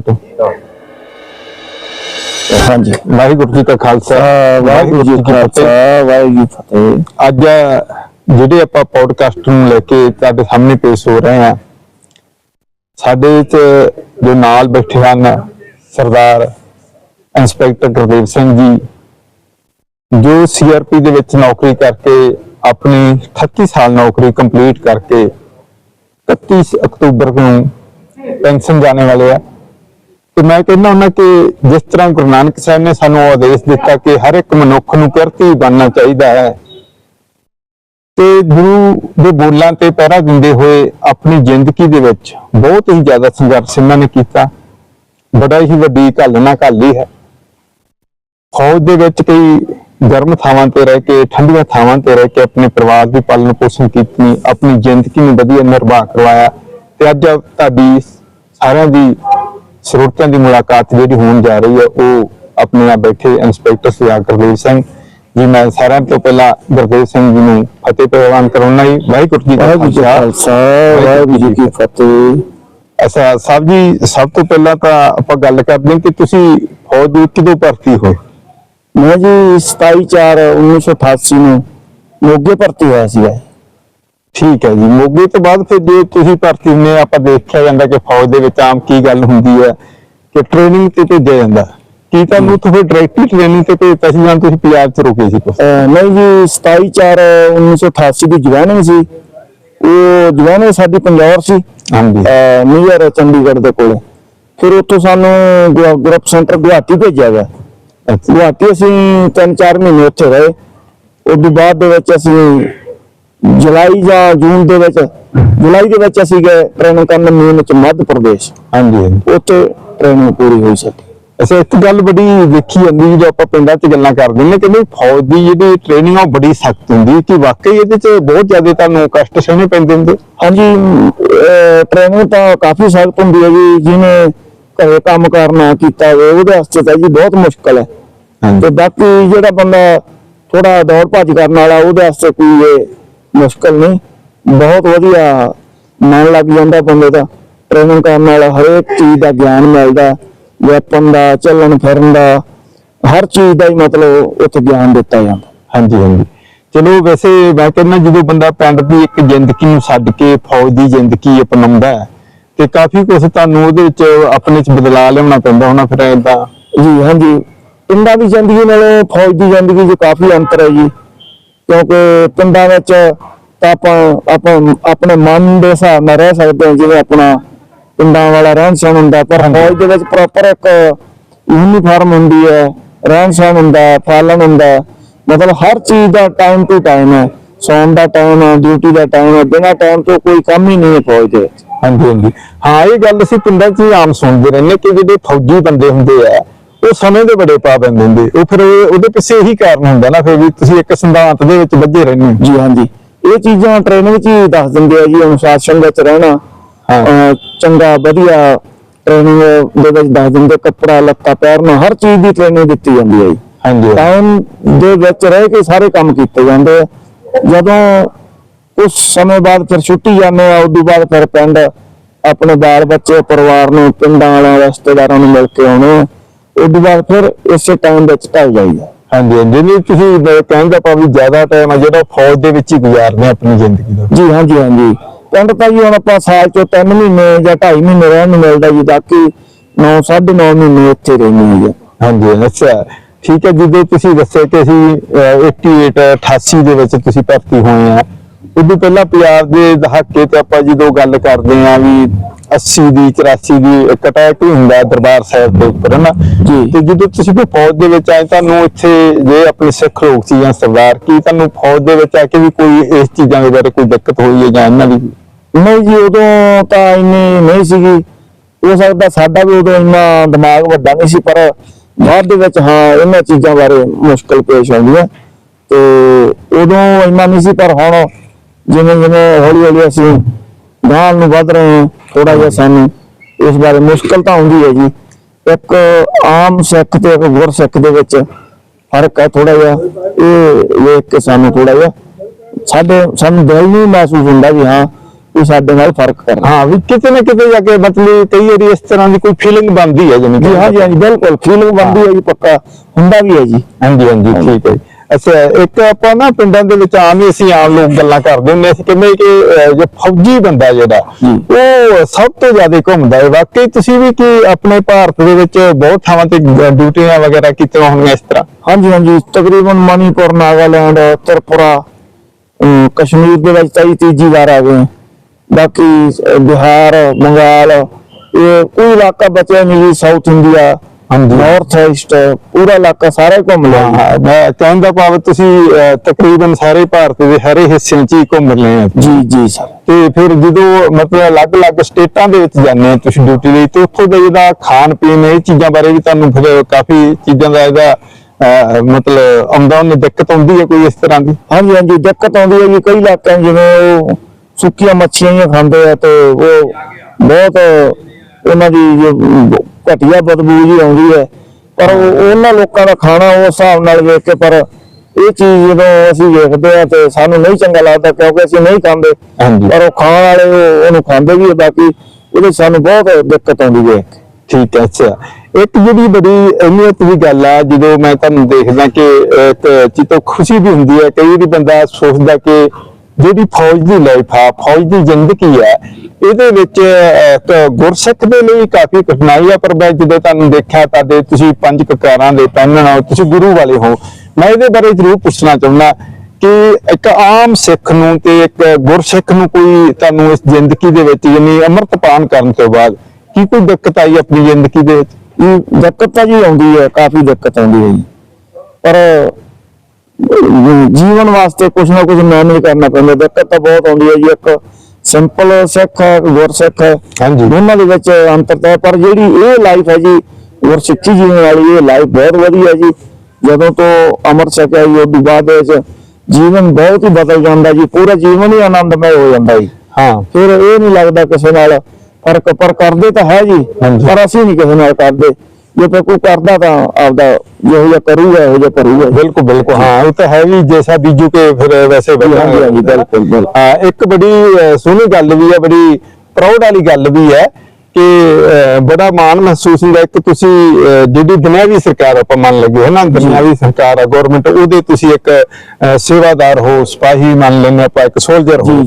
ਤੋਂ। ਹਾਂਜੀ ਵਾਹਿਗੁਰੂ ਜੀ ਕਾ ਖਾਲਸਾ। ਵਾਹਿਗੁਰੂ ਜੀ ਕਾ ਖਾਲਸਾ ਵਾਹਿਗੁਰੂ ਜੀ ਫਤਿਹ। ਅੱਜ ਜਿਹੜੇ ਆਪਾਂ ਪੋਡਕਾਸਟ ਨੂੰ ਲੈ ਕੇ ਤੁਹਾਡੇ ਸਾਹਮਣੇ ਪੇਸ਼ ਹੋ ਰਹੇ ਹਾਂ ਸਾਡੇ ਵਿੱਚ ਜੋ ਨਾਲ ਬੈਠੇ ਹਨ ਸਰਦਾਰ ਇੰਸਪੈਕਟਰ ਗੁਰਦੇਵ ਸਿੰਘ ਜੀ ਜੋ ਸੀਆਰਪੀ ਦੇ ਵਿੱਚ ਨੌਕਰੀ ਕਰਕੇ ਆਪਣੀ 38 ਸਾਲ ਨੌਕਰੀ ਕੰਪਲੀਟ ਕਰਕੇ 31 ਅਕਤੂਬਰ ਨੂੰ ਪੈਨਸ਼ਨ ਜਾਣੇ ਵਾਲੇ ਆ। ਤੇ ਮੈਂ ਕਹਿੰਦਾ ਹੁੰਦਾ ਕਿ ਜਿਸ ਤਰ੍ਹਾਂ ਗੁਰੂ ਨਾਨਕ ਸਾਹਿਬ ਨੇ ਸਾਨੂੰ ਆਦੇਸ਼ ਦਿੱਤਾ ਕਿ ਹਰ ਇੱਕ ਮਨੁੱਖ ਨੂੰ ਕਿਰਤੀ ਬਣਨਾ ਚਾਹੀਦਾ ਹੈ, ਤੇ ਗੁਰੂ ਦੇ ਬੋਲਾਂ ਤੇ ਪਹਿਰਾ ਦਿੰਦੇ ਹੋਏ ਆਪਣੀ ਜ਼ਿੰਦਗੀ ਦੇ ਵਿੱਚ ਬਹੁਤ ਹੀ ਜ਼ਿਆਦਾ ਸੰਘਰਸ਼ ਇਹਨਾਂ ਨੇ ਕੀਤਾ। ਬੜਾ ਹੀ ਵੱਡੀ ਘਾਲਣਾ ਘਾਲੀ ਹੈ। ਫੌਜ ਦੇ ਵਿੱਚ ਕਈ ਗਰਮ ਥਾਵਾਂ ਤੇ ਰਹਿ ਕੇ, ਠੰਡੀਆਂ ਥਾਵਾਂ ਤੇ ਰਹਿ ਕੇ ਆਪਣੇ ਪਰਿਵਾਰ ਦੀ ਪਾਲਣ ਪੋਸ਼ਣ ਕੀਤੀ, ਆਪਣੀ ਜ਼ਿੰਦਗੀ ਨੂੰ ਵਧੀਆ ਨਿਰਵਾਹ ਕਰਵਾਇਆ, ਤੇ ਅੱਜ ਤੁਹਾਡੀ ਸਾਰਿਆਂ ਦੀ ਸਰੋਤਿਆਂ ਦੀ ਮੁਲਾਕਾਤ ਜਿਹੜੀ ਹੋਣ ਜਾ ਰਹੀ ਹੈ ਉਹ ਆਪਣੇ ਨਾਲ ਬੈਠੇ ਇੰਸਪੈਕਟਰ ਸਰਦਾਰ ਗੁਰਦੇਵ ਸਿੰਘ ਜੀ ਮੈਂ ਸਾਰਿਆਂ ਤੋਂ ਪਹਿਲਾਂ ਗੁਰਦੇਵ ਸਿੰਘ ਜੀ ਨੂੰ ਫਤਿਹ ਪ੍ਰਵਾਨ ਕਰਾਉਣਾ ਹੀ ਵਾਹਿਗੁਰੂ ਜੀ ਕਾ ਖਾਲਸਾ। ਖਾਲਸਾ ਵਾਹਿਗੁਰੂ ਜੀ ਕੀ ਫਤਿਹ। ਅੱਛਾ ਸਾਹਿਬ ਜੀ ਸਭ ਤੋਂ ਪਹਿਲਾਂ ਤਾਂ ਆਪਾਂ ਗੱਲ ਕਰਦੇ ਹਾਂ ਕਿ ਤੁਸੀਂ ਫੌਜ ਦੇ ਕਦੋਂ ਭਰਤੀ ਹੋਏ? ਮੈਂ ਜੀ 27 4 1988 ਨੂੰ ਮੋਗੇ ਭਰਤੀ ਹੋਇਆ ਸੀ ਠੀਕ ਹੈ ਜੀ ਮੋਗੇ ਤੋਂ ਬਾਅਦ ਫਿਰ ਜੇ ਤੁਸੀਂ ਭਰਤੀ ਹੁੰਦੇ ਆਪਾਂ ਦੇਖਿਆ ਜਾਂਦਾ ਕਿ ਫੌਜ ਦੇ ਵਿੱਚ ਆਮ ਕੀ ਗੱਲ ਹੁੰਦੀ ਹੈ ਕਿ ਟ੍ਰੇਨਿੰਗ ਤੇ ਭੇਜਿਆ ਜਾਂਦਾ। ਕੀ ਤੁਹਾਨੂੰ ਉੱਥੇ ਫਿਰ ਡਾਇਰੈਕਟਲੀ ਟ੍ਰੇਨਿੰਗ ਤੇ ਭੇਜਤਾ ਸੀ ਜਾਂ ਤੁਸੀਂ ਪੰਜਾਬ 'ਚ ਰੁਕੇ ਸੀ? ਨਹੀਂ ਜੀ 27 4 1988 ਦੀ ਜਵਾਨੀ ਸੀ। ਉਹ ਜਵਾਨੀ ਸਾਡੀ ਪੰਜਾਬ ਸੀ। ਹਾਂਜੀ। ਨੀਅਰ ਚੰਡੀਗੜ੍ਹ ਦੇ ਕੋਲੇ। ਫਿਰ ਉੱਥੋਂ ਸਾਨੂੰ ਗਰੁੱਪ ਸੈਂਟਰ ਗੁਹਾਟੀ ਭੇਜਿਆ ਗਿਆ। ਗੁਹਾਟੀ ਅਸੀਂ 3-4 ਮਹੀਨੇ ਉੱਥੇ ਰਹੇ। ਉਸ ਤੋਂ ਬਾਅਦ ਦੇ ਵਿੱਚ ਅਸੀਂ ਜੁਲਾਈ ਜਾਂ ਜੂਨ ਦੇ ਵਿੱਚ ਜੁਲਾਈ ਦੇ ਵਿੱਚ ਅਸੀਂ ਗਏ ਟ੍ਰੇਨਿੰਗ ਕਰਨ ਮੇਨ ਚ ਮੱਧ ਪ੍ਰਦੇਸ਼। ਹਾਂਜੀ। ਉੱਥੇ ਟ੍ਰੇਨਿੰਗ ਪੂਰੀ ਹੋਈ ਸਾਡੀ। ਅੱਛਾ ਇੱਕ ਗੱਲ ਬੜੀ ਦੇਖੀ ਜਾਂਦੀ ਜਦੋਂ ਆਪਾਂ ਪਿੰਡਾਂ 'ਚ ਗੱਲਾਂ ਕਰਦੇ ਨੇ ਕਹਿੰਦੇ ਫੌਜ ਦੀ ਜਿਹੜੀ ਟ੍ਰੇਨਿੰਗ ਆ ਬੜੀ ਸਖਤ ਹੁੰਦੀ ਕਿ ਵਾਕਈ ਇਹਦੇ 'ਚ ਬਹੁਤ ਜ਼ਿਆਦਾ ਤੁਹਾਨੂੰ ਕਸ਼ਟ ਸਹਿਣੇ ਪੈਂਦੇ ਹੁੰਦੇ। ਹਾਂਜੀ ਟ੍ਰੇਨਿੰਗ ਤਾਂ ਕਾਫੀ ਸਖਤ ਹੁੰਦੀ ਹੈ ਜੀ ਜਿਹਨੇ ਘਰੇ ਕੰਮ ਕਰਨਾ ਕੀਤਾ ਹੋਵੇ ਉਹਦੇ ਵਾਸਤੇ ਤਾਂ ਜੀ ਬਹੁਤ ਮੁਸ਼ਕਲ ਹੈ। ਤੇ ਬਾਕੀ ਜਿਹੜਾ ਬੰਦਾ ਥੋੜਾ ਦੌੜ ਭੱਜ ਕਰਨ ਵਾਲਾ ਉਹਦੇ ਵਾਸਤੇ ਕੋਈ ਮੁਸ਼ਕਲ ਨਹੀਂ। ਬਹੁਤ ਵਧੀਆ ਮਨ ਲੱਗ ਜਾਂਦਾ ਬੰਦੇ ਦਾ। ਟ੍ਰੇਨਿੰਗ ਕਰਨ ਵਾਲਾ ਹਰੇਕ ਚੀਜ਼ ਦਾ ਗਿਆਨ ਮਿਲਦਾ। ਵੈਪਨ ਦਾ ਚੱਲਣ ਫਿਰਨ ਦਾ ਹਰ ਚੀਜ਼ ਦਾ ਹੀ ਮਤਲਬ ਉੱਥੇ ਗਿਆਨ ਦਿੱਤਾ ਜਾਂਦਾ। ਹਾਂਜੀ ਹਾਂਜੀ। ਚਲੋ ਵੈਸੇ ਮੈਂ ਕਹਿੰਦਾ ਜਦੋਂ ਬੰਦਾ ਪਿੰਡ ਦੀ ਇੱਕ ਜ਼ਿੰਦਗੀ ਨੂੰ ਛੱਡ ਕੇ ਫੌਜ ਦੀ ਜ਼ਿੰਦਗੀ ਅਪਣਾਉਂਦਾ ਹੈ ਤੇ ਕਾਫੀ ਕੁਝ ਤੁਹਾਨੂੰ ਉਹਦੇ ਵਿੱਚ ਆਪਣੇ ਚ ਬਦਲਾਅ ਲਿਆਉਣਾ ਪੈਂਦਾ ਹੋਣਾ ਫਿਰ ਏਦਾਂ ਜੀ ਹਾਂਜੀ। ਪਿੰਡਾਂ ਦੀ ਜ਼ਿੰਦਗੀ ਨਾਲੋਂ ਫੌਜ ਦੀ ਜ਼ਿੰਦਗੀ 'ਚ ਕਾਫੀ ਅੰਤਰ ਹੈ ਜੀ। ਕਿਉਂਕਿ ਪਿੰਡਾਂ ਵਿੱਚ ਤਾਂ ਆਪਾਂ ਆਪਾਂ ਆਪਣੇ ਮਨ ਦੇ ਹਿਸਾਬ ਨਾਲ ਰਹਿ ਸਕਦੇ ਹਾਂ ਜਿਵੇਂ ਆਪਣਾ ਪਿੰਡਾਂ ਵਾਲਾ ਰਹਿਣ ਸਹਿਣ ਹੁੰਦਾ ਪਰ ਫੌਜ ਦੇ ਵਿੱਚ ਪ੍ਰੋਪਰ ਇੱਕ ਯੂਨੀਫਾਰਮ ਹੁੰਦੀ ਹੈ ਰਹਿਣ ਸਹਿਣ ਹੁੰਦਾ ਹੈ, ਪਾਲਣ ਹੁੰਦਾ। ਮਤਲਬ ਹਰ ਚੀਜ਼ ਦਾ ਟਾਈਮ ਟੂ ਟਾਈਮ ਹੈ। ਸੌਣ ਦਾ ਟਾਈਮ ਹੈ ਡਿਊਟੀ ਦਾ ਟਾਈਮ ਹੈ ਬਿਨਾਂ ਟਾਈਮ ਤੋਂ ਕੋਈ ਕੰਮ ਹੀ ਨਹੀਂ ਹੈ ਫੌਜ ਦੇ ਵਿੱਚ। ਹਾਂਜੀ ਹਾਂਜੀ। ਹਾਂ ਇਹ ਗੱਲ ਅਸੀਂ ਪਿੰਡਾਂ 'ਚ ਆਮ ਸੁਣਦੇ ਰਹਿੰਦੇ ਕਿ ਜਿਹੜੇ ਫੌਜੀ ਬੰਦੇ ਹੁੰਦੇ ਆ ਉਹ ਸਮੇਂ ਦੇ ਬੜੇ ਪਾਬੰਦ ਹੁੰਦੇ। ਉਹ ਫਿਰ ਉਹ- ਉਹਦੇ ਪਿੱਛੇ ਇਹੀ ਕਾਰਨ ਹੁੰਦਾ ਨਾ ਫਿਰ ਵੀ ਤੁਸੀਂ ਇੱਕ ਸਿਧਾਂਤ ਦੇ ਵਿੱਚ ਵੱਜੇ ਰਹਿੰਦੇ ਹੋ। ਜੀ ਹਾਂਜੀ। ਇਹ ਚੀਜ਼ਾਂ ਟ੍ਰੇਨਿੰਗ 'ਚ ਹੀ ਦੱਸ ਦਿੰਦੇ ਆ ਜੀ ਅਨੁਸ਼ਾਸਨ ਵਿੱਚ ਰਹਿਣਾ। ਚੰਗਾ ਵਧੀਆ ਟ੍ਰੇਨਿੰਗ ਦੇ ਵਿੱਚ ਦੱਸ ਦਿੰਦੇ ਕੱਪੜਾ ਲੱਤਾ ਪਹਿਨਣਾ ਹਰ ਚੀਜ਼ ਦੀ ਟ੍ਰੇਨਿੰਗ ਦਿੱਤੀ ਜਾਂਦੀ ਹੈ ਜੀ। ਹਾਂਜੀ। ਟਾਈਮ ਦੇ ਵਿੱਚ ਰਹਿ ਕੇ ਸਾਰੇ ਕੰਮ ਕੀਤੇ ਜਾਂਦੇ ਆ। ਜਦੋਂ ਉਸ ਸਮੇਂ ਬਾਅਦ ਫਿਰ ਛੁੱਟੀ ਜਾਂਦੇ ਆ ਉਦੋਂ ਬਾਅਦ ਫਿਰ ਪਿੰਡ ਆਪਣੇ ਬਾਲ ਬੱਚੇ ਪਰਿਵਾਰ ਨੂੰ ਪਿੰਡਾਂ ਵਾਲਿਆਂ ਰਿਸ਼ਤੇਦਾਰਾਂ ਨੂੰ ਮਿਲ ਕੇ ਆਉਣੇ ਆ। ਉਦੋਂ ਬਾਅਦ ਫਿਰ ਇਸੇ ਟਾਈਮ ਵਿੱਚ ਢਲ ਜਾਈਦਾ ਹਾਂਜੀ ਹਾਂਜੀ। ਨਹੀਂ ਤੁਸੀਂ ਬ- ਕਹਿਣ ਦਾ ਭਾਵ ਵੀ ਜ਼ਿਆਦਾ ਟਾਈਮ ਆ ਜਿਹੜਾ ਫੌਜ ਦੇ ਵਿੱਚ ਹੀ ਗੁਜ਼ਾਰਦੇ ਆ ਆਪਣੀ ਜ਼ਿੰਦਗੀ ਦਾ। ਜੀ ਹਾਂਜੀ ਹਾਂਜੀ। ਪਿੰਡ ਤਾਂ ਜੀ ਹੁਣ ਆਪਾਂ ਸਾਲ ਚੋਂ 3 ਮਹੀਨੇ ਜਾਂ 2.5 ਮਹੀਨੇ ਰਹਿਣ ਨੂੰ ਮਿਲਦਾ ਜੀ ਬਾਕੀ 9 9.5 ਮਹੀਨੇ ਇੱਥੇ ਰਹਿੰਦੇ ਹਾਂ ਜੀ। ਹਾਂਜੀ ਅੱਛਾ। ਠੀਕ ਹੈ ਜਦੋਂ ਤੁਸੀਂ ਦੱਸਿਆ ਕਿ ਅਸੀਂ ਅਹ, 88 88 ਦੇ ਵਿੱਚ ਤੁਸੀਂ ਭਰਤੀ ਹੋਏ ਆ ਉਦੋਂ ਪਹਿਲਾਂ ਪੰਜਾਬ ਦੇ ਦਹਾਕੇ ਤੇ ਆਪਾਂ ਜਦੋਂ ਗੱਲ ਕਰਦੇ ਆ ਵੀ 80 ਦੀ 84 ਦੀ ਹੀ ਹੁੰਦਾ ਦਰਬਾਰ ਸਾਹਿਬ ਦੇ ਉੱਪਰ ਹਨਾ ਜੀ। ਤੇ ਜਦੋਂ ਤੁਸੀਂ ਕੋਈ ਫੌਜ ਦੇ ਵਿੱਚ ਆਏ ਤੁਹਾਨੂੰ ਇੱਥੇ ਜੇ ਆਪਣੇ ਸਿੱਖ ਲੋਕ ਸੀ ਜਾਂ ਸਰਦਾਰ ਕੀ ਤੁਹਾਨੂੰ ਫੌਜ ਦੇ ਵਿੱਚ ਆ ਕੇ ਵੀ ਕੋਈ ਇਸ ਚੀਜ਼ਾਂ ਦੇ ਬਾਰੇ ਕੋਈ ਦਿੱਕਤ ਹੋਈ ਹੈ ਜਾਂ ਇਹਨਾਂ ਦੀ? ਨਹੀਂ ਜੀ ਉਦੋਂ ਤਾਂ ਇੰਨੀ ਨਹੀਂ ਸੀਗੀ। ਹੋ ਸਕਦਾ ਸਾਡਾ ਵੀ ਉਦੋਂ ਇੰਨਾ ਦਿਮਾਗ ਵੱਡਾ ਨਹੀਂ ਸੀ ਪਰ ਬਾਅਦ ਦੇ ਵਿੱਚ ਹਾਂ ਇਹਨਾਂ ਚੀਜ਼ਾਂ ਬਾਰੇ ਮੁਸ਼ਕਲ ਪੇਸ਼ ਆਉਂਦੀਆਂ। ਤੇ ਉਦੋਂ ਇੰਨਾ ਨਹੀਂ ਸੀ ਪਰ ਹੁਣ ਜਿਵੇਂ ਜਿਵੇਂ ਹੌਲੀ ਹੌਲੀ ਅਸੀਂ ਗਾਂਹ ਨੂੰ ਵੱਧ ਰਹੇ ਹਾਂ ਥੋੜਾ ਜਿਹਾ ਸਾਨੂੰ ਇਸ ਬਾਰੇ ਮੁਸ਼ਕਲ ਤਾਂ ਆਉਂਦੀ ਹੈ ਜੀ। ਇੱਕ ਆਮ ਸਿੱਖ ਤੇ ਇੱਕ ਗੁਰਸਿੱਖ ਦੇ ਵਿੱਚ ਫ਼ਰਕ ਹੈ ਥੋੜਾ ਜਿਹਾ। ਇਹ ਵੇਖ ਕੇ ਸਾਨੂੰ ਥੋੜਾ ਜਿਹਾ ਸਾਡੇ ਸਾਨੂੰ ਦਿਲ ਨੂੰ ਮਹਿਸੂਸ ਹੁੰਦਾ ਵੀ ਹਾਂ ਕੋਈ ਸਾਡੇ ਨਾਲ ਫ਼ਰਕ ਕਰਨਾ ਹਾਂ ਵੀ ਕਿਤੇ ਨਾ ਕਿਤੇ ਜਾ ਕੇ ਮਤਲਬ ਕਈ ਵਾਰੀ ਇਸ ਤਰ੍ਹਾਂ ਦੀ ਕੋਈ ਫੀਲਿੰਗ ਬਣਦੀ ਹੈ ਜਿਵੇਂ ਜੀ ਹਾਂਜੀ ਹਾਂਜੀ ਬਿਲਕੁਲ। ਫੀਲਿੰਗ ਬੰਦੀ ਹੈ ਜੀ ਪੱਕਾ। ਹੁੰਦਾ ਵੀ ਹੈ ਜੀ। ਹਾਂਜੀ ਹਾਂਜੀ। ਠੀਕ ਹੈ ਜੀ। ਅੱਛਾ ਇੱਕ ਆਪਾਂ ਨਾ ਪਿੰਡਾਂ ਦੇ ਵਿੱਚ ਆਮ ਹੀ ਅਸੀਂ ਆਮ ਲੋਕ ਗੱਲਾਂ ਕਰਦੇ ਹੁੰਦੇ ਅਸੀਂ ਕਹਿੰਦੇ ਕਿ ਜੋ ਫੌਜੀ ਬੰਦਾ ਜਿਹੜਾ। ਉਹ ਸਭ ਤੋਂ ਜ਼ਿਆਦਾ ਘੁੰਮਦਾ ਹੈ ਵਾਕਈ ਤੁਸੀਂ ਵੀ ਕੀ ਆਪਣੇ ਭਾਰਤ ਦੇ ਵਿੱਚ ਬਹੁਤ ਥਾਵਾਂ ਤੇ ਡਿਊਟੀਆਂ ਵਗੈਰਾ ਕੀਤੀਆਂ ਹੋਣਗੀਆਂ ਇਸ ਤਰ੍ਹਾਂ ਹਾਂਜੀ ਹਾਂਜੀ ਤਕਰੀਬਨ ਮਣੀਪੁਰ ਨਾਗਾਲੈਂਡ ਤ੍ਰਿਪੁਰਾ ਕਸ਼ਮੀਰ ਦੇ ਵਿੱਚ ਤਾਂ ਤੀਜੀ ਵਾਰ ਆ ਗਏ। ਬਾਕੀ ਬਿਹਾਰ ਬੰਗਾਲ ਇਹ ਕੋਈ ਇਲਾਕਾ ਬਚਿਆ ਨਹੀਂ ਸਾਊਥ ਇੰਡੀਆ। ਨਾਰਥ ਈਸਟ ਪੂਰਾ ਇਲਾਕਾ ਸਾਰਾ ਹੀ ਘੁੰਮ ਲਿਆ। ਹਾਂ ਮੈਂ ਕਹਿਣ ਦਾ ਭਾਵ ਤੁਸੀਂ ਅਹ, ਤਕਰੀਬਨ ਸਾਰੇ ਭਾਰਤ ਦੇ ਹਰੇ ਹਿੱਸਿਆਂ 'ਚ ਹੀ ਘੁੰਮ ਲਏ ਆ। ਜੀ ਜੀ ਸਰ। ਤੇ ਫਿਰ ਜਦੋਂ ਮਤਲਬ ਅਲੱਗ-ਅਲੱਗ ਸਟੇਟਾਂ ਦੇ ਵਿੱਚ ਜਾਂਦੇ ਆ ਤੁਸੀਂ ਡਿਊਟੀ ਲਈ ਤੇ ਉੱਥੋਂ ਦਾ ਜਿਹੜਾ ਖਾਣ ਪੀਣ ਇਹ ਚੀਜ਼ਾਂ ਬਾਰੇ ਵੀ ਤੁਹਾਨੂੰ ਫਿਰ ਕਾਫੀ ਚੀਜ਼ਾਂ ਦਾ ਇਹਦਾ ਅਹ, ਮਤਲਬ ਆਉਂਦਾ ਉਹਨੂੰ ਦਿੱਕਤ ਆਉਂਦੀ ਹੈ ਕੋਈ ਇਸ ਤਰ੍ਹਾਂ ਦੀ? ਹਾਂਜੀ ਹਾਂਜੀ ਦਿੱਕਤ ਆਉਂਦੀ ਹੈ ਜੀ ਕਈ ਇਲਾਕਿਆਂ 'ਚ ਜਿਵੇਂ ਉਹ ਸੁੱਕੀਆਂ ਮੱਛੀਆਂ ਹੀ ਖਾਂਦੇ ਆ ਤੇ ਉਹ ਬਹੁਤ ਉਹਨਾਂ ਦੀ ਜੋ ਘਟੀਆ ਬਦਬੂ ਜੀ ਆਉਂਦੀ ਹੈ। ਪਰ ਉਹ- ਉਹਨਾਂ ਲੋਕਾਂ ਦਾ ਖਾਣਾ ਉਸ ਹਿਸਾਬ ਨਾਲ ਵੇਖ ਕੇ ਪਰ ਇਹ ਚੀਜ਼ ਜਦੋਂ ਅਸੀਂ ਵੇਖਦੇ ਆ ਤੇ ਸਾਨੂੰ ਨਹੀਂ ਚੰਗਾ ਲੱਗਦਾ ਕਿਉਂਕਿ ਅਸੀਂ ਨਹੀਂ ਖਾਂਦੇ। ਪਰ ਉਹ ਖਾਣ ਵਾਲੇ ਉਹ- ਉਹਨੂੰ ਖਾਂਦੇ ਵੀ ਬਾਕੀ ਉਹਦੇ ਸਾਨੂੰ ਬਹੁਤ ਦਿੱਕਤ ਆਉਂਦੀ ਕੇ ਠੀਕ ਹੈ ਅੱਛਾ। ਇੱਕ ਜਿਹੜੀ ਬੜੀ ਅਹਿਮੀਅਤ ਦੀ ਗੱਲ ਆ ਜਦੋਂ ਮੈਂ ਤੁਹਾਨੂੰ ਦੇਖਦਾ ਕਿ ਇੱਕ ਚੀਤੋਂ ਖੁਸ਼ੀ ਵੀ ਹੁੰਦੀ ਹੈ। ਕਈ ਵਾਰੀ ਬੰਦਾ ਸੋਚਦਾ ਕਿ ਜਿਹੜੀ ਫੌਜ ਦੀ ਲਾਈਫ ਆ, ਫੌਜ ਦੀ ਜ਼ਿੰਦਗੀ ਹੈ ਇਹਦੇ ਵਿੱਚ ਗੁਰਸਿੱਖ ਦੇ ਲਈ ਕਾਫੀ ਕਠਿਨਾਈ ਆ, ਪਰ ਮੈਂ ਜਦੋਂ ਤੁਹਾਨੂੰ ਦੇਖਿਆ ਤੁਹਾਡੇ ਤੁਸੀਂ ਪੰਜ ਕਕਾਰਾਂ ਦੇ ਪਹਿਨਣ ਤੁਸੀਂ ਗੁਰੂ ਵਾਲੇ ਹੋ। ਮੈਂ ਇਹਦੇ ਬਾਰੇ ਜ਼ਰੂਰ ਪੁੱਛਣਾ ਚਾਹੁੰਦਾ ਕਿ ਇੱਕ ਆਮ ਸਿੱਖ ਨੂੰ ਤੇ ਇੱਕ ਗੁਰਸਿੱਖ ਨੂੰ ਕੋਈ ਤੁਹਾਨੂੰ ਇਸ ਜ਼ਿੰਦਗੀ ਦੇ ਵਿੱਚ ਯਾਨੀ ਅੰਮ੍ਰਿਤਪਾਨ ਕਰਨ ਤੋਂ ਬਾਅਦ ਕੀ ਕੋਈ ਦਿੱਕਤ ਆਈ ਆਪਣੀ ਜ਼ਿੰਦਗੀ ਦੇ ਵਿੱਚ? ਇਹ ਦਿੱਕਤ ਤਾਂ ਜੀ ਆਉਂਦੀ ਹੈ, ਕਾਫੀ ਦਿੱਕਤ ਆਉਂਦੀ ਹੈ ਜੀ। ਪਰ ਜੀਵਨ ਵਾਸਤੇ ਕੁਝ ਨਾ ਕੁਝ ਮੈਨੇਜ ਕਰਨਾ ਪੈਂਦਾ। ਦਿੱਕਤ ਤਾਂ ਬਹੁਤ ਆਉਂਦੀ ਹੈ ਜੀ ਇੱਕ ਸਿੰਪਲ ਸਿੱਖ ਹੈ ਗੁਰਸਿੱਖ ਹੈ। ਹਾਂਜੀ। ਦੋਨਾਂ ਦੇ ਵਿੱਚ ਅੰਤਰ ਹੈ ਪਰ ਜਿਹੜੀ ਇਹ ਲਾਈਫ ਹੈ ਜੀ ਗੁਰਸਿੱਖੀ ਜੀਵਨ ਵਾਲੀ ਇਹ ਲਾਈਫ ਬਹੁਤ ਵਧੀਆ ਜੀ। ਜਦੋਂ ਤੋਂ ਅੰਮ੍ਰਿਤ ਛਕਿਆ ਜੀ ਤੋਂ ਬਾਅਦ ਵਿੱਚ ਜੀਵਨ ਬਹੁਤ ਹੀ ਬਦਲ ਜਾਂਦਾ ਜੀ ਪੂਰਾ ਜੀਵਨ ਹੀ ਆਨੰਦਮय ਹੋ ਜਾਂਦਾ ਜੀ। ਹਾਂ। ਫਿਰ ਇਹ ਨਹੀਂ ਲੱਗਦਾ ਕਿਸੇ ਨਾਲ ਫ਼ਰਕ ਪਰ ਕਰਦੇ ਤਾਂ ਹੈ ਜੀ। ਪਰ ਅਸੀਂ ਨਹੀਂ ਕਿਸੇ ਨਾਲ ਕਰਦੇ। ਜੇ ਤੇ ਕੋਈ ਕਰਦਾ ਤਾਂ ਆਪਦਾ ਜਿਹੋ ਜਿਹਾ ਕਰੂਗਾ ਇਹੋ ਜਿਹਾ ਕਰੂਗਾ ਬਿਲਕੁਲ ਬਿਲਕੁਲ। ਹਾਂ ਉਹ ਤਾਂ ਹੈ ਵੀ ਜੈਸਾ ਬੀਜੂ ਕੇ ਫਿਰ ਵੈਸੇ ਵਧਾਂਗੇ ਬਿਲਕੁਲ, ਬਿਲਕੁਲ। ਇੱਕ ਬੜੀ ਸੋਹਣੀ ਗੱਲ ਵੀ ਹੈ ਬੜੀ ਪ੍ਰਾਊਡ ਵਾਲੀ ਗੱਲ ਵੀ ਹੈ ਕਿ ਬੜਾ ਮਾਣ ਮਹਿਸੂਸ ਹੁੰਦਾ। ਇੱਕ ਤੁਸੀਂ ਜਿਹੜੀ ਦੁਨਿਆਵੀ ਸਰਕਾਰ ਆਪਾਂ ਮੰਨ ਲਈਏ ਹੈ ਨਾ ਦੁਨਿਆਵੀ ਸਰਕਾਰ ਆ ਗਵਰਨਮੈਂਟ ਉਹਦੇ ਤੁਸੀਂ ਇੱਕ ਸੇਵਾਦਾਰ ਹੋ ਸਿਪਾਹੀ ਮੰਨ ਲੈਂਦੇ ਆਪਾਂ ਇੱਕ ਸੋਲਜਰ ਹੋ।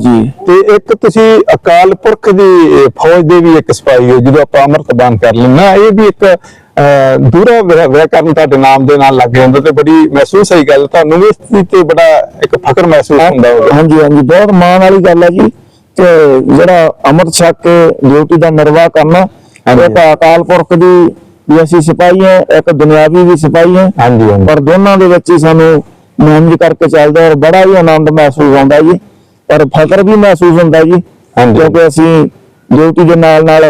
ਤੇ ਇੱਕ ਤੁਸੀਂ ਅਕਾਲ ਪੁਰਖ ਦੀ ਫੌਜ ਦੇ ਵੀ ਇੱਕ ਸਿਪਾਹੀ ਹੋ ਜਦੋਂ ਆਪਾਂ ਅੰਮ੍ਰਿਤਬਾਨ ਕਰ ਹਾਂ। ਇਹ ਵੀ ਇੱਕ ਦੂਰਾ ਵਿਆਹ ਵਿਆਹ ਕਰਨ ਤੁਹਾਡੇ ਨਾਮ ਦੇ ਨਾਲ ਲੱਗ ਜਾਂਦਾ ਤੇ ਬੜੀ ਮਹਿਸੂਸ ਹੋਈ ਗੱਲ ਤੁਹਾਨੂੰ ਵੀ ਇਸ ਚੀਜ਼ ਤੇ ਬੜਾ ਇੱਕ ਫਖਰ ਮਹਿਸੂਸ ਹੁੰਦਾ ਹੋਵੇ ਹਾਂਜੀ ਹਾਂਜੀ ਬਹੁਤ ਮਾਣ ਵਾਲੀ ਗੱਲ ਹੈ ਜੀ ਤੇ ਜਿਹੜਾ ਅੰਮ੍ਰਿਤ ਛਕ ਕੇ ਡਿਊਟੀ ਦਾ ਨਿਰਵਾਹ ਕਰਨਾ ਹਾਂਜੀ। ਇੱਕ ਅਕਾਲ ਪੁਰਖ ਦੀ ਵੀ ਅਸੀਂ ਸਿਪਾਹੀ ਹਾਂ ਇੱਕ ਦੁਨਿਆਵੀ ਵੀ ਸਿਪਾਹੀ ਹਾਂ ਹਾਂਜੀ ਹਾਂਜੀ ਪਰ ਦੋਨਾਂ ਦੇ ਵਿੱਚ ਹੀ ਸਾਨੂੰ ਮੈਨੇਜ ਕਰਕੇ ਚੱਲਦਾ ਔਰ ਬੜਾ ਹੀ ਆਨੰਦ ਮਹਿਸੂਸ ਹੁੰਦਾ ਜੀ ਪਰ ਫਖਰ ਵੀ ਮਹਿਸੂਸ ਹੁੰਦਾ ਜੀ। ਕਿਉਂਕਿ ਅਸੀਂ ਡਿਊਟੀ ਦੇ ਨਾਲ ਨਾਲ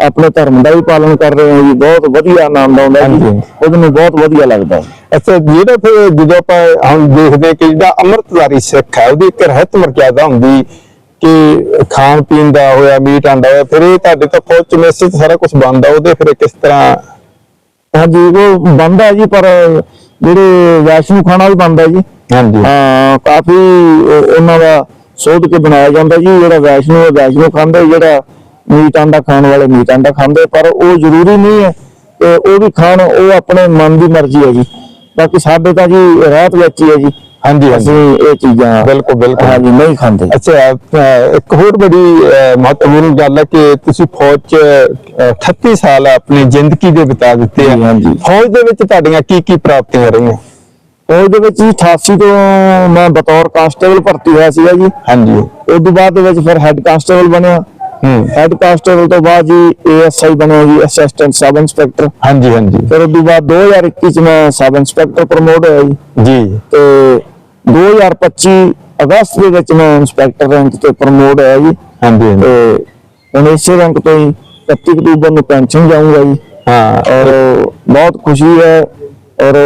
ਆਪਣੇ ਧਰਮ ਦਾ ਵੀ ਪਾਲਣ ਕਰ ਰਹੇ ਹਾਂ ਜੀ ਬਹੁਤ ਵਧੀਆ ਆਨੰਦ ਆਉਂਦਾ ਜੀ ਹਾਂਜੀ। ਉਹਦੇ ਨੂੰ ਬਹੁਤ ਵਧੀਆ ਲੱਗਦਾ ਹੈ। ਅੱਛਾ ਜਿਹੜਾ ਫਿਰ ਜਦੋਂ ਆਪਾਂ ਹੁਣ ਦੇਖਦੇ ਕਿ ਜਿਹੜਾ ਅੰਮ੍ਰਿਤਧਾਰੀ ਸਿੱਖ ਹੈ ਉਹਦੀ ਇੱਕ ਰਹਿਤ ਮਰਜ਼ਾਦਾ ਹੁੰਦੀ ਕਿ ਖਾਣ ਪੀਣ ਦਾ ਹੋਇਆ ਮੀਟ ਆਂਡਾ ਹੋਇਆ ਫਿਰ ਇਹ ਤੁਹਾਡੇ ਤਾਂ ਫੌਜ ਚ ਮੈਸੇਜ ਸਾਰਾ ਕੁਝ ਬੰਦਾ ਉਹਦੇ ਫਿਰ ਕਿਸ ਤਰ੍ਹਾਂ? ਹਾਂਜੀ ਉਹ ਬੰਦਾ ਹੈ ਜੀ ਪਰ ਜਿਹੜੇ ਵੈਸ਼ਨੂ ਖਾਣਾ ਵੀ ਬੰਦਾ ਜੀ। ਹਾਂਜੀ। ਹਾਂ ਕਾਫੀ ਉਹ- ਉਹਨਾਂ ਦਾ ਸੋਧ ਕੇ ਬਣਾਇਆ ਜਾਂਦਾ ਜੀ ਜਿਹੜਾ ਵੈਸ਼ਨੂ ਹੈ ਵੈਸ਼ਨੂ ਖਾਂਦੇ ਜਿਹੜਾ ਮੀਟ ਆਂਡਾ ਖਾਣ ਵਾਲੇ ਮੀਟ ਆਂਡਾ ਖਾਂਦੇ ਪਰ ਉਹ ਜ਼ਰੂਰੀ ਨਹੀਂ ਹੈ ਕਿ ਉਹ ਵੀ ਖਾਣ ਉਹ ਆਪਣੇ ਮਨ ਦੀ ਮਰਜ਼ੀ ਹੈ ਜੀ। ਬਾਕੀ ਸਾਡੇ ਤਾਂ ਜੀ ਰਾਤ ਵਿੱਚ ਹੀ ਹੈ ਜੀ। ਹਾਂਜੀ ਅਸੀਂ ਇਹ ਚੀਜ਼ਾਂ ਬਿਲਕੁਲ ਬਿਲਕੁਲ। ਹਾਂਜੀ ਨਹੀਂ ਖਾਂਦੇ। ਅੱਛਾ ਇੱਕ ਹੋਰ ਬੜੀ ਮਹੱਤਵਪੂਰਨ ਗੱਲ ਹੈ ਕਿ ਤੁਸੀਂ ਫੌਜ 'ਚ ਅਹ 38 ਸਾਲ ਆਪਣੀ ਜ਼ਿੰਦਗੀ ਦੇ ਬਿਤਾ ਦਿੱਤੇ ਆ। ਫੌਜ ਦੇ ਵਿੱਚ ਤੁਹਾਡੀਆਂ ਕੀ ਕੀ ਪ੍ਰਾਪਤੀਆਂ ਰਹੀਆਂ? ਉਹਦੇ ਵਿੱਚ ਜੀ 88 ਤੋਂ ਮੈਂ ਬਤੌਰ ਕਾਂਸਟੇਬਲ ਭਰਤੀ ਹੋਇਆ ਸੀਗਾ ਜੀ। ਹਾਂਜੀ। ਉਸ ਤੋਂ ਬਾਅਦ ਦੇ ਵਿੱਚ ਫਿਰ ਹੈੱਡ ਕਾਂਸਟੇਬਲ ਬਣਿਆ। ਹੈੱਡ ਕਾਂਸਟੇਬਲ ਤੋਂ ਬਾਅਦ ਜੀ ਏਐਸਆਈ ਬਣਿਆ ਜੀ ਅਸਿਸਟੈਂਟ ਸਬ ਇੰਸਪੈਕਟਰ ਹਾਂਜੀ ਹਾਂਜੀ। ਫਿਰ ਉਸ ਤੋਂ ਬਾਅਦ 2021 ਚ ਮੈਂ ਸਬ ਇੰਸਪੈਕਟਰ ਪ੍ਰਮੋਟ ਹੋਇਆ ਜੀ। ਜੀ। ਤੇ 2025 ਅਗਸਤ ਦੇ ਵਿੱਚ ਮੈਂ ਇੰਸਪੈਕਟਰ ਰੈਂਕ ਤੇ ਪ੍ਰਮੋਟ ਹੋਇਆ ਜੀ। ਹਾਂਜੀ। ਤੇ ਹੁਣ ਇਸੇ ਰੈਂਕ ਤੋਂ ਹੀ 31 ਅਕਤੂਬਰ ਨੂੰ ਪੈਨਸ਼ਨ ਜਾਊਂਗਾ ਜੀ। ਹਾਂ। ਔਰ ਬਹੁਤ ਖੁਸ਼ੀ ਹੈ ਔਰ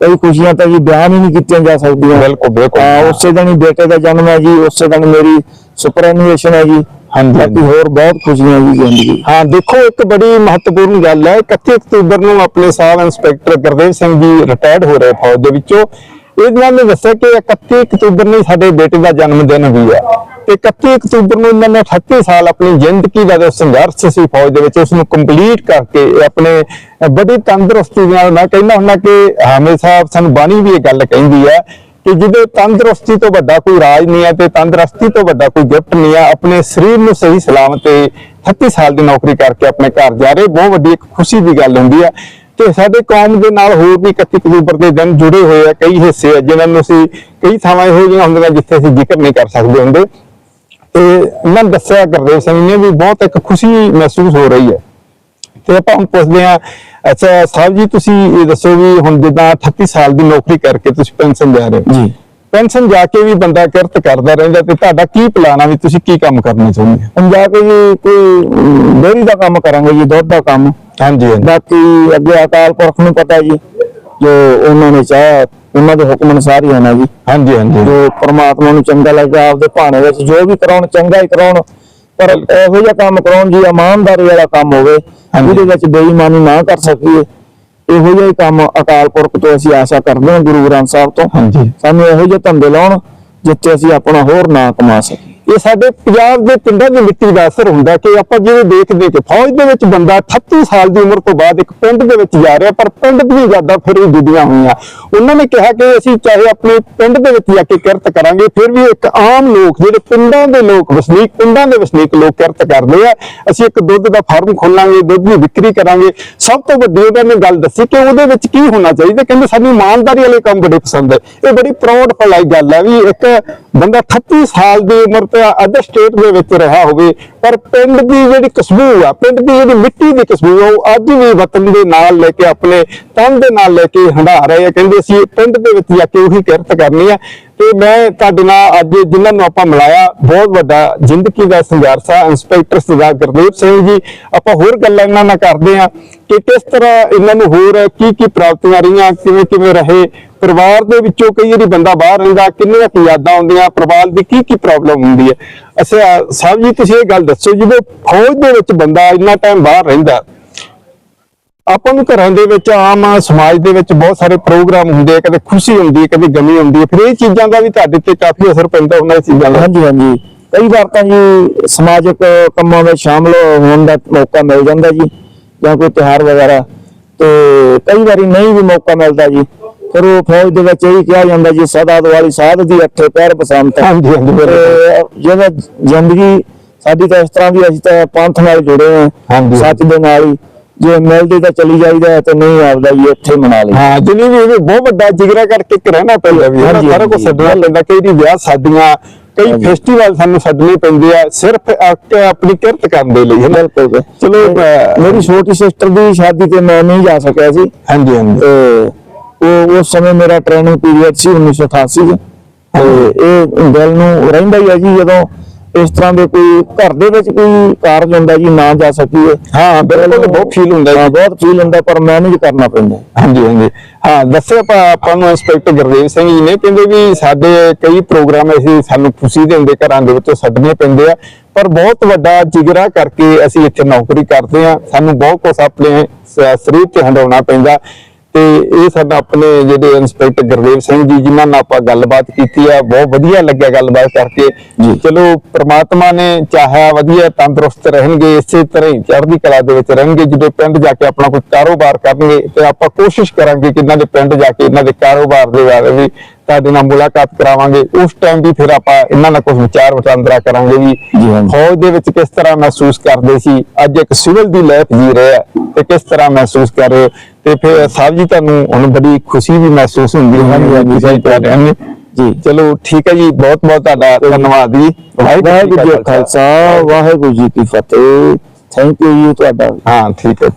ਕਈ ਖੁਸ਼ੀਆਂ ਤਾਂ ਜੀ ਬਿਆਨ ਹੀ ਨਹੀਂ ਕੀਤੀਆਂ ਜਾ ਸਕਦੀਆਂ। ਬਿਲਕੁਲ ਬਿਲਕੁਲ। ਹਾਂ ਉਸੇ ਦਿਨ ਹੀ ਬੇਟੇ ਦਾ ਜਨਮ ਹੈ ਜੀ ਉਸੇ ਦਿਨ ਮੇਰੀ ਸੁਪਰਐਨੂਏਸ਼ਨ ਹੈ ਜੀ। ਹਾਂਜੀ, ਬਾਕੀ ਹੋਰ ਬਹੁਤ ਖੁਸ਼ੀਆਂ ਜੀ ਜ਼ਿੰਦਗੀ ਹਾਂ ਦੇਖੋ ਇੱਕ ਬੜੀ ਮਹੱਤਵਪੂਰਨ ਗੱਲ ਹੈ 31 ਅਕਤੂਬਰ ਨੂੰ ਆਪਣੇ ਸਾਹਿਬ ਇੰਸਪੈਕਟਰ ਗੁਰਦੇਵ ਸਿੰਘ ਜੀ ਰਿਟਾਇਰਡ ਹੋ ਰਹੇ ਫੌਜ ਦੇ ਵਿੱਚੋਂ। ਇਹਨਾਂ ਨੇ ਦੱਸਿਆ ਕਿ 31 ਅਕਤੂਬਰ ਨੂੰ ਸਾਡੇ ਬੇਟੇ ਦਾ ਜਨਮ ਦਿਨ ਵੀ ਹੈ। ਤੇ 31 ਅਕਤੂਬਰ ਨੂੰ ਇਹਨਾਂ ਨੇ 38 ਸਾਲ ਆਪਣੀ ਜ਼ਿੰਦਗੀ ਦਾ ਜੋ ਸੰਘਰਸ਼ ਸੀ ਫੌਜ ਦੇ ਵਿੱਚ ਉਸ ਨੂੰ ਕੰਪਲੀਟ ਕਰਕੇ ਆਪਣੇ ਬੜੀ ਤੰਦਰੁਸਤੀ ਨਾਲ ਮੈਂ ਕਹਿੰਦਾ ਹੁੰਦਾ ਕਿ ਹਾਮਿਦ ਸਾਹਿਬ ਸਾਨੂੰ ਬਾਣੀ ਵੀ ਇਹ ਗੱਲ ਕਹਿੰਦੀ ਹੈ ਕਿ ਜਿਹਦੇ ਤੰਦਰੁਸਤੀ ਤੋਂ ਵੱਡਾ ਕੋਈ ਰਾਜ ਨਹੀਂ ਹੈ ਤੇ ਤੰਦਰੁਸਤੀ ਤੋਂ ਵੱਡਾ ਕੋਈ ਗਿਫਟ ਨਹੀਂ ਹੈ ਆਪਣੇ ਸਰੀਰ ਨੂੰ ਸਹੀ ਸਲਾਮਤ ਤੇ 38 ਸਾਲ ਦੀ ਨੌਕਰੀ ਕਰਕੇ ਆਪਣੇ ਘਰ ਜਾ ਰਹੇ। ਬਹੁਤ ਵੱਡੀ ਇੱਕ ਖੁਸ਼ੀ ਦੀ ਗੱਲ ਹੁੰਦੀ ਹੈ ਤੇ ਸਾਡੇ ਕੌਮ ਦੇ ਨਾਲ ਹੋਰ ਵੀ 31 ਅਕਤੂਬਰ ਦੇ ਦਿਨ ਜੁੜੇ ਹੋਏ ਆ, ਕਈ ਹਿੱਸੇ ਆ, ਜਿਨ੍ਹਾਂ ਨੂੰ ਅਸੀਂ ਕਈ ਥਾਵਾਂ ਇਹੋ ਜਿਹੀਆਂ ਹੁੰਦੀਆਂ ਜਿੱਥੇ ਅਸੀਂ ਜ਼ਿਕਰ ਨਹੀਂ ਕਰ ਸਕਦੇ ਹੁੰਦੇ। ਤੇ ਇਹਨਾਂ ਦੱਸਿਆ ਗੁਰਦੇਵ ਸਿੰਘ ਨੇ ਵੀ ਬਹੁਤ ਇੱਕ ਖੁਸ਼ੀ ਮਹਿਸੂਸ ਹੋ ਰਹੀ ਹੈ। ਤੇ ਆਪਾਂ ਹੁਣ ਪੁੱਛਦੇ ਆ ਅੱਛਾ ਸਾਹਿਬ ਜੀ ਤੁਸੀਂ ਇਹ ਦੱਸੋ ਵੀ ਹੁਣ ਜਿੱਦਾਂ 38 ਸਾਲ ਦੀ ਨੌਕਰੀ ਕਰਕੇ ਤੁਸੀਂ ਪੈਨਸ਼ਨ ਜਾ ਰਹੇ ਹੋ। ਜੀ। ਪੈਨਸ਼ਨ ਜਾ ਕੇ ਵੀ ਬੰਦਾ ਕਿਰਤ ਕਰਦਾ ਰਹਿੰਦਾ ਤੇ ਤੁਹਾਡਾ ਕੀ ਪਲਾਨ ਆ ਵੀ ਤੁਸੀਂ ਕੀ ਕੰਮ ਕਰਨਾ ਚਾਹੁੰਦੇ ਹੋ? ਹੁਣ ਜਾ ਕੇ ਜੀ ਕੋਈ ਡੇਅਰੀ ਦਾ ਕੰਮ ਕਰਾਂਗੇ ਜੀ ਦੁੱਧ ਦਾ ਕੰਮ। ਹਾਂਜੀ ਹਾਂਜੀ। ਬਾਕੀ ਅੱਗੇ ਅਕਾਲ ਪੁਰਖ ਨੂੰ ਪਤਾ ਜੀ ਜੋ ਉਹਨਾਂ ਨੇ ਚਾਹਿਆ ਉਹਨਾਂ ਦੇ ਹੁਕਮ ਅਨੁਸਾਰ ਹੀ ਹੋਣਾ ਜੀ। ਹਾਂਜੀ ਹਾਂਜੀ। ਜੋ ਪ੍ਰਮਾਤਮਾ ਨੂੰ ਚੰਗਾ ਲੱਗਾ ਆਪਦੇ ਭਾਣੇ ਵਿੱਚ ਜੋ ਵੀ ਕਰਾਉਣ ਚੰਗਾ ਹੀ ਕਰਾਉਣ। ਪਰ ਇਹੋ ਜਿਹਾ ਕੰਮ ਕਰਾਉਣ ਜੀ ਇਮਾਨਦਾਰੀ ਵਾਲਾ ਕੰਮ ਹੋਵੇ। ਜਿਹਦੇ ਵਿੱਚ ਬੇਈਮਾਨੀ ਨਾ ਕਰ ਸਕੀਏ। ਇਹੋ ਜਿਹਾ ਹੀ ਕੰਮ ਅਕਾਲ ਪੁਰਖ ਤੋਂ ਅਸੀਂ ਆਸ਼ਾ ਕਰਦੇ ਹਾਂ ਗੁਰੂ ਗ੍ਰੰਥ ਸਾਹਿਬ ਤੋਂ। ਹਾਂਜੀ। ਸਾਨੂੰ ਇਹੋ ਜਿਹੇ ਧੰਦੇ ਲਾਉਣ ਜਿੱਥੇ ਅਸੀਂ ਆਪਣਾ ਹੋਰ ਨਾਂ ਕਮਾ ਸਕੀਏ। ਇਹ ਸਾਡੇ ਪੰਜਾਬ ਦੇ ਪਿੰਡਾਂ ਦੀ ਮਿੱਟੀ ਦਾ ਅਸਰ ਹੁੰਦਾ ਕਿ ਆਪਾਂ ਜਿਵੇਂ ਦੇਖਦੇ ਕਿ ਫੌਜ ਦੇ ਵਿੱਚ ਬੰਦਾ 38 ਸਾਲ ਦੀ ਉਮਰ ਤੋਂ ਬਾਅਦ ਇੱਕ ਪਿੰਡ ਦੇ ਵਿੱਚ ਜਾ ਰਿਹਾ, ਪਰ ਪਿੰਡ ਦੀਆਂ ਯਾਦਾਂ ਫਿਰ ਵੀ ਜੁੜੀਆਂ ਹੋਈਆਂ। ਉਹਨਾਂ ਨੇ ਕਿਹਾ ਕਿ ਅਸੀਂ ਚਾਹੇ ਆਪਣੇ ਪਿੰਡ ਦੇ ਵਿੱਚ ਜਾ ਕੇ ਕਿਰਤ ਕਰਾਂਗੇ, ਫਿਰ ਵੀ ਇੱਕ ਆਮ ਲੋਕ, ਜਿਹੜੇ ਪਿੰਡਾਂ ਦੇ ਲੋਕ ਵਸਨੀਕ, ਪਿੰਡਾਂ ਦੇ ਵਸਨੀਕ ਲੋਕ ਕਿਰਤ ਕਰਦੇ ਆ, ਅਸੀਂ ਇੱਕ ਦੁੱਧ ਦਾ ਫਾਰਮ ਖੋਲਾਂਗੇ, ਦੁੱਧ ਦੀ ਵਿਕਰੀ ਕਰਾਂਗੇ। ਸਭ ਤੋਂ ਵੱਡੀ ਉਹਨਾਂ ਨੇ ਗੱਲ ਦੱਸੀ ਕਿ ਉਹਦੇ ਵਿੱਚ ਕੀ ਹੋਣਾ ਚਾਹੀਦਾ, ਕਹਿੰਦੇ ਸਾਨੂੰ ਇਮਾਨਦਾਰੀ ਵਾਲੇ ਕੰਮ ਬੜੇ ਪਸੰਦ ਹੈ ਇਹ ਬੜੀ ਪ੍ਰਾਊਡ ਫਲਾਈ ਗੱਲ ਹੈ ਵੀ ਇੱਕ ਬੰਦਾ 38 ਸਾਲ ਦੀ ਉਮਰ ਤੇ ਅਦਰ ਸਟੇਟ ਦੇ ਵਿੱਚ ਰਿਹਾ ਹੋਵੇ ਪਰ ਪਿੰਡ ਦੀ ਜਿਹੜੀ ਖੁਸ਼ਬੂ ਆ, ਪਿੰਡ ਦੀ ਜਿਹੜੀ ਮਿੱਟੀ ਦੀ ਖੁਸ਼ਬੂ ਆ, ਉਹ ਅੱਜ ਵੀ ਵਤਨ ਦੇ ਨਾਲ ਲੈ ਕੇ ਆਪਣੇ ਤਨ ਦੇ ਨਾਲ ਲੈ ਕੇ ਹੰਡਾ ਰਹੇ ਆ। ਕਹਿੰਦੇ ਅਸੀਂ ਪਿੰਡ ਦੇ ਵਿੱਚ ਜਾ ਕੇ ਉਹੀ ਕਿਰਤ ਕਰਨੀ ਆ। ਤੇ ਮੈਂ ਤੁਹਾਡੇ ਨਾਲ ਅੱਜ ਜਿਨ੍ਹਾਂ ਨੂੰ ਆਪਾਂ ਮਿਲਾਇਆ, ਬਹੁਤ ਵੱਡਾ ਜ਼ਿੰਦਗੀ ਦਾ ਸੰਘਰਸ਼ ਆ ਇੰਸਪੈਕਟਰ ਸਰਦਾਰ ਗੁਰਦੇਵ ਸਿੰਘ ਜੀ। ਆਪਾਂ ਹੋਰ ਗੱਲਾਂ ਇਹਨਾਂ ਨਾਲ ਕਰਦੇ ਆ ਕਿ ਕਿਸ ਤਰ੍ਹਾਂ ਇਹਨਾਂ ਨੂੰ ਹੋਰ ਕੀ ਕੀ ਪ੍ਰਾਪਤੀਆਂ ਰਹੀਆਂ, ਕਿਵੇਂ ਕਿਵੇਂ ਰਹੇ। ਪਰਿਵਾਰ ਦੇ ਵਿੱਚੋਂ ਕਈ ਵਾਰੀ ਬੰਦਾ ਬਾਹਰ ਰਹਿੰਦਾ, ਕਿੰਨੀਆਂ ਕੁ ਯਾਦਾਂ ਆਉਂਦੀਆਂ, ਪਰਿਵਾਰ ਦੀ ਕੀ ਕੀ ਪ੍ਰੋਬਲਮ ਹੁੰਦੀ ਹੈ ਅੱਛਾ, ਸਾਹਿਬ ਜੀ, ਤੁਸੀਂ ਇਹ ਗੱਲ ਦੱਸੋ, ਜਦੋਂ ਫੌਜ ਦੇ ਵਿੱਚ ਬੰਦਾ ਇੰਨਾ ਟਾਈਮ ਬਾਹਰ ਰਹਿੰਦਾ, ਆਪਾਂ ਨੂੰ ਘਰਾਂ ਦੇ ਵਿੱਚ, ਆਮ ਸਮਾਜ ਦੇ ਵਿੱਚ ਬਹੁਤ ਸਾਰੇ ਪ੍ਰੋਗਰਾਮ ਹੁੰਦੇ ਆ, ਕਦੇ ਖੁਸ਼ੀ ਹੁੰਦੀ ਹੈ, ਕਦੇ ਗਮੀ ਹੁੰਦੀ ਹੈ, ਫਿਰ ਇਹ ਚੀਜ਼ਾਂ ਦਾ ਵੀ ਤੁਹਾਡੇ ਤੇ ਕਾਫੀ ਅਸਰ ਪੈਂਦਾ ਉਹਨਾਂ ਚੀਜ਼ਾਂ ਦਾ। ਹਾਂਜੀ ਹਾਂਜੀ। ਕਈ ਵਾਰ ਤਾਂ ਜੀ ਸਮਾਜਿਕ ਕੰਮਾਂ ਵਿੱਚ ਸ਼ਾਮਲ ਹੋਣ ਦਾ ਮੌਕਾ ਮਿਲ ਜਾਂਦਾ ਜੀ, ਜਾਂ ਕੋਈ ਤਿਉਹਾਰ ਵਗੈਰਾ, ਤੇ ਕਈ ਵਾਰੀ ਨਹੀਂ ਵੀ ਮੌਕਾ ਮਿਲਦਾ ਜੀ। ਉਹ ਫੌਜ ਦੇ ਵਿੱਚ ਇਹ ਕਿਹਾ ਜਾਂਦਾ ਜੀ ਸਦਾ ਦਿਵਾਲੀ ਸਾਧ ਦੀ ਅੱਠੇ ਪੈਰ ਬਸੰਤ। ਹਾਂਜੀ ਜ਼ਿੰਦਗੀ ਸਾਡੀ ਤਾਂ ਇਸ ਤਰ੍ਹਾਂ ਦੀ ਅਸੀਂ ਤਾਂ ਪੰਥ ਨਾਲ ਜੁੜੇ ਹਾਂ। ਸੱਚ ਦੇ ਨਾਲ ਹੀ। ਜੇ ਮਿਲਦੇ ਤਾਂ ਚਲੀ ਜਾਈਦਾ ਤੇ ਨਹੀਂ ਆਪਦਾ ਜੀ ਇੱਥੇ ਮਨਾ ਲਈ। ਹਾਂ ਜਿਹਨੇ ਵੀ ਇਹ ਬਹੁਤ ਵੱਡਾ ਜਿਗਰਾ ਕਰਕੇ ਰਹਿਣਾ ਪੈਂਦਾ ਵੀ ਸਾਰਾ ਕੁਝ। ਛੱਡਣਾ ਪੈਂਦਾ ਕਈ ਦੀ ਵਿਆਹ ਸ਼ਾਦੀਆਂ ਕਈ। ਫੈਸਟੀਵਲ ਸਾਨੂੰ ਛੱਡਣੇ ਪੈਂਦੇ ਆ ਸਿਰਫ ਆਪਣੀ ਕਿਰਤ ਕਰਨ ਦੇ ਲਈ ਹੈ ਬਿਲਕੁਲ ਚਲੋ, ਮੇਰੀ ਛੋਟੀ ਸਿਸਟਰ ਦੀ ਸ਼ਾਦੀ ਤੇ ਮੈਂ ਨਹੀਂ ਜਾ ਸਕਿਆ ਸੀ। ਹਾਂਜੀ ਹਾਂਜੀ। ਉਹ ਉਸ ਸਮੇਂ ਮੇਰਾ ਟ੍ਰੇਨਿੰਗ ਪੀਰੀਅਡ ਸੀ 1988 ਚ। ਤੇ ਇਹ ਦਿਲ ਨੂੰ ਰਹਿੰਦਾ ਹੀ ਹੈ ਜੀ ਜਦੋਂ ਇਸ ਤਰ੍ਹਾਂ ਦੇ ਕੋਈ ਘਰ ਦੇ ਵਿੱਚ ਕੋਈ ਕਾਰਜ ਹੁੰਦਾ ਜੀ ਨਾ ਜਾ ਸਕੀਏ। ਹਾਂ ਬਿਲਕੁਲ ਬਹੁਤ ਫੀਲ ਹੁੰਦਾ ਹਾਂ, ਜੀ ਬਹੁਤ ਫੀਲ ਹੁੰਦਾ ਪਰ ਮੈਨੇਜ ਕਰਨਾ ਪੈਂਦਾ। ਹਾਂਜੀ ਹਾਂਜੀ। ਹਾਂ ਦੱਸਿਆ ਆਪਾਂ ਨੂੰ ਇੰਸਪੈਕਟਰ ਗੁਰਦੇਵ ਸਿੰਘ ਜੀ ਨੇ ਕਹਿੰਦੇ ਵੀ ਸਾਡੇ ਕਈ ਪ੍ਰੋਗਰਾਮ ਅਸੀਂ ਸਾਨੂੰ ਖੁਸ਼ੀ ਦੇ ਹੁੰਦੇ ਘਰਾਂ ਦੇ ਵਿੱਚੋਂ ਛੱਡਣੇ ਪੈਂਦੇ ਆ। ਪਰ ਬਹੁਤ ਵੱਡਾ ਜਿਗਰਾ ਕਰਕੇ ਅਸੀਂ ਇੱਥੇ ਨੌਕਰੀ ਕਰਦੇ ਆ। ਸਾਨੂੰ ਬਹੁਤ ਕੁਝ ਆਪਣੇ ਸਰੀਰ ਤੇ ਹੰਡਾਉਣਾ ਪੈਂਦਾ। ਤੇ ਇਹ ਸਾਡਾ ਆਪਣੇ ਜਿਹੜੇ ਇੰਸਪੈਕਟਰ ਗੁਰਦੇਵ ਸਿੰਘ ਜੀ ਜਿਨ੍ਹਾਂ ਨਾਲ ਆਪਾਂ ਗੱਲਬਾਤ ਕੀਤੀ ਆ ਬਹੁਤ ਵਧੀਆ ਲੱਗਿਆ ਗੱਲਬਾਤ ਕਰਕੇ। ਚਲੋ ਪ੍ਰਮਾਤਮਾ ਨੇ ਚਾਹਿਆ ਵਧੀਆ ਤੰਦਰੁਸਤ ਰਹਿਣਗੇ ਇਸੇ ਤਰ੍ਹਾਂ ਹੀ ਚੜ੍ਹਦੀ ਕਲਾ ਦੇ ਵਿੱਚ ਰਹਿਣਗੇ। ਜਦੋਂ ਪਿੰਡ ਜਾ ਕੇ ਆਪਣਾ ਕੋਈ ਕਾਰੋਬਾਰ ਕਰਨਗੇ ਤੇ ਆਪਾਂ ਕੋਸ਼ਿਸ਼ ਕਰਾਂਗੇ ਕਿ ਇਹਨਾਂ ਦੇ ਪਿੰਡ ਜਾ ਕੇ ਇਹਨਾਂ ਦੇ ਕਾਰੋਬਾਰ ਦੇ ਬਾਰੇ ਵੀ ਤੁਹਾਡੇ ਨਾਲ ਮੁਲਾਕਾਤ ਕਰਾਵਾਂਗੇ। ਉਸ ਟਾਈਮ ਵੀ ਫਿਰ ਆਪਾਂ ਇਹਨਾਂ ਨਾਲ ਕੁਝ ਵਿਚਾਰ ਵਟਾਂਦਰਾ ਕਰਾਂਗੇ ਵੀ ਜੀ। ਫੌਜ ਦੇ ਵਿੱਚ ਕਿਸ ਤਰ੍ਹਾਂ ਮਹਿਸੂਸ ਕਰਦੇ ਸੀ? ਅੱਜ ਇੱਕ ਸਿਵਲ ਦੀ ਲਾਈਫ ਜੀ ਰਹੇ ਤੇ ਕਿਸ ਤਰ੍ਹਾਂ ਮਹਿਸੂਸ ਕਰ ਰਹੇ ਤੇ ਫਿਰ ਸਾਹਿਬ ਜੀ ਤੁਹਾਨੂੰ ਹੁਣ ਬੜੀ ਖੁਸ਼ੀ ਵੀ ਮਹਿਸੂਸ ਹੁੰਦੀ ਹੈ। ਹਾਂਜੀ, ਸਹੀ ਰਹੇ ਨੇ। ਜੀ। ਚਲੋ ਠੀਕ ਹੈ ਜੀ। ਬਹੁਤ ਬਹੁਤ ਤੁਹਾਡਾ ਧੰਨਵਾਦ ਜੀ। ਵਾਹਿਗੁਰੂ ਜੀ ਕਾ ਖਾਲਸਾ। ਵਾਹਿਗੁਰੂ ਜੀ ਕੀ ਫਤਿਹ। ਥੈਂਕ ਯੂ ਜੀ ਤੁਹਾਡਾ। ਹਾਂ ਠੀਕ ਹੈ।